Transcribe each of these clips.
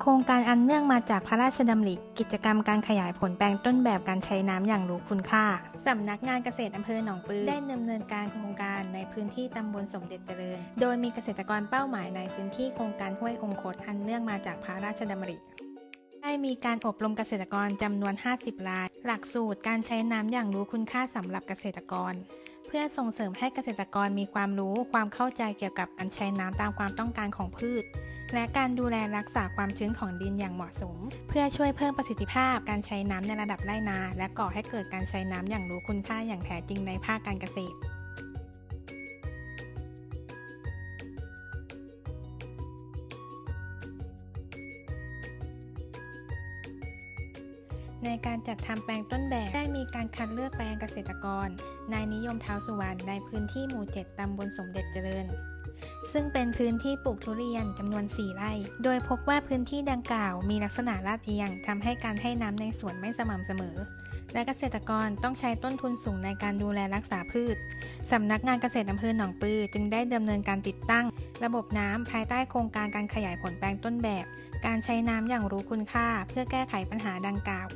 โครงการอันเนื่องมาจากพระราชดำริ กิจกรรมการขยายผลแปลงต้นแบบการใช้น้ำอย่างรู้คุณค่า สำนักงานเกษตรอำเภอหนองปือได้ดำเนินการโครงการในพื้นที่ตำบลสมเด็จเจริญ โดยมีเกษตรกรเป้าหมายในพื้นที่โครงการห้วยองคตอันเนื่องมาจากพระราชดำริ ได้มีการอบรมเกษตรกรจำนวน 50 ราย หลักสูตรการใช้น้ำอย่างรู้คุณค่าสำหรับเกษตรกร เพื่อส่งเสริมให้เกษตรกรมีความรู้ความเข้าใจเกี่ยวกับการใช้น้ำตามความต้องการของพืช และการดูแลรักษาความชื้นของดินอย่างเหมาะสม เพื่อช่วยเพิ่มประสิทธิภาพการใช้น้ำในระดับไร่นา และก่อให้เกิดการใช้น้ำอย่างรู้คุณค่าอย่างแท้จริงในภาคการเกษตร ในการจัดทำแปลงต้นแบบได้มีการคัดเลือกแปลงเกษตรกร นายนิยมเท้าสุวรรณในพื้นที่หมู่ 7ตำบลสมเด็จเจริญ ซึ่งเป็นพื้นที่ปลูกทุเรียนจำนวน 4 ไร่ โดยพบว่าพื้นที่ดังกล่าวมีลักษณะลาดเอียงทำให้การให้น้ำในสวนไม่สม่ำเสมอ และเกษตรกรต้องใช้ต้นทุนสูงในการดูแลรักษาพืชสำนักงานเกษตรอำเภอหนองปือจึงได้ดำเนินการติดตั้ง ระบบน้ำภายใต้โครงการการขยายผลแปลงต้นแบบ การใช้น้ำอย่างรู้คุณค่าเพื่อแก้ไขปัญหาดังกล่าว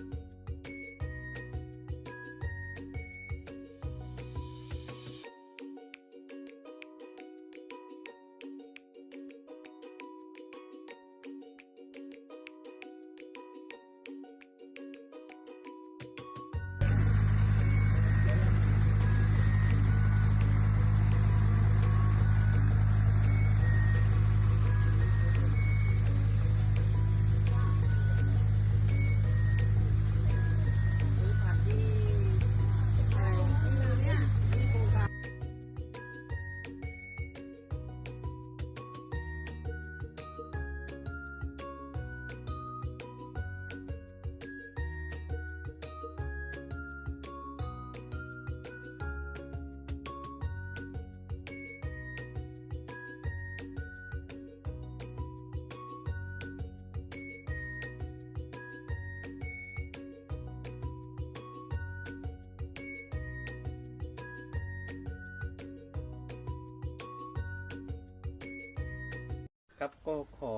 ครับก็ขอ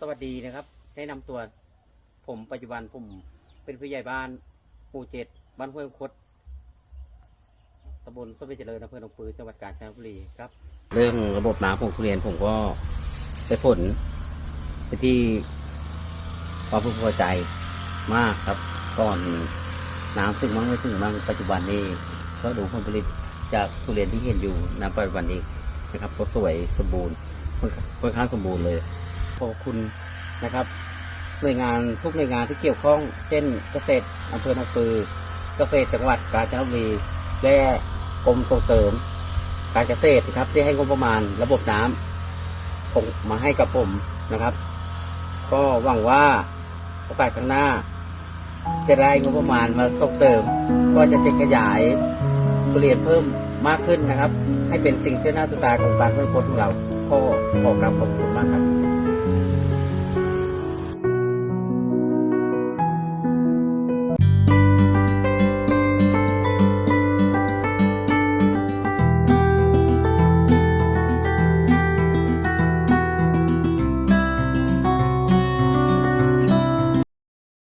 สวัสดีนะครับ แนะนำตัวผมปัจจุบันผมเป็นผู้ใหญ่บ้านหมู่เจ็ดบ้านห้วยคดตำบลส้มเจริญอำเภอหนองปือจังหวัดกาญจนบุรีครับ เรื่องระบบน้ำของทุเรียนผมก็ได้ผลไปที่ความพึงพอใจมากครับก่อนน้ำถึงมั่งไม่ถึงมั่งปัจจุบันนี้ ก็ดูผลผลิตจากทุเรียนที่เห็นอยู่ณปัจจุบันนี้นะครับก็สวยสมบูรณ์ ค่อนข้างสมบูรณ์เลย ขอบคุณนะครับ หน่วยงานทุกหน่วยงานที่เกี่ยวข้อง เช่น เกษตรอำเภอหนองปือ เกษตรจังหวัดกาญจนบุรี และกรมส่งเสริม การเกษตรครับ ที่ให้งบประมาณระบบน้ำคงมาให้กับผมนะครับ ก็หวังว่าโอกาสข้างหน้า จะได้งบประมาณมาส่งเสริม ก็จะจะขยายทุเรียนเพิ่มมากขึ้นนะครับ ให้เป็นสิ่งที่น่าสนใจของบ้านเพื่อนคนของเรา ก็ขอกราบขอบคุณมากครับ